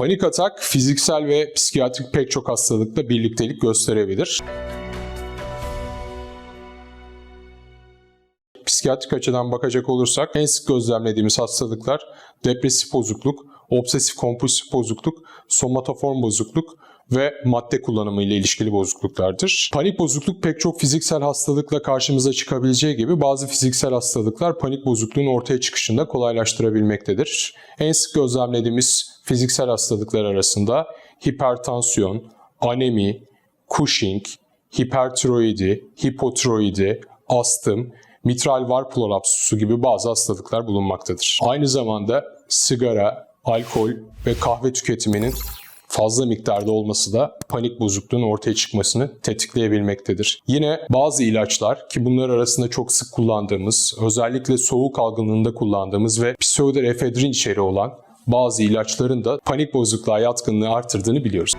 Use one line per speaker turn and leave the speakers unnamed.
Panik atak fiziksel ve psikiyatrik pek çok hastalıkla birliktelik gösterebilir. Psikiyatrik açıdan bakacak olursak en sık gözlemlediğimiz hastalıklar depresif bozukluk, obsesif kompulsif bozukluk, somatoform bozukluk ve madde kullanımı ile ilişkili bozukluklardır. Panik bozukluk pek çok fiziksel hastalıkla karşımıza çıkabileceği gibi bazı fiziksel hastalıklar panik bozukluğun ortaya çıkışında kolaylaştırabilmektedir. En sık gözlemlediğimiz fiziksel hastalıklar arasında hipertansiyon, anemi, Cushing, hipertiroidi, hipotiroidi, astım, mitral var prolapsusu gibi bazı hastalıklar bulunmaktadır. Aynı zamanda sigara, alkol ve kahve tüketiminin fazla miktarda olması da panik bozukluğun ortaya çıkmasını tetikleyebilmektedir. Yine bazı ilaçlar ki bunlar arasında çok sık kullandığımız, özellikle soğuk algınlığında kullandığımız ve pseudoefedrin içeriği olan bazı ilaçların da panik bozukluğa yatkınlığı artırdığını biliyoruz.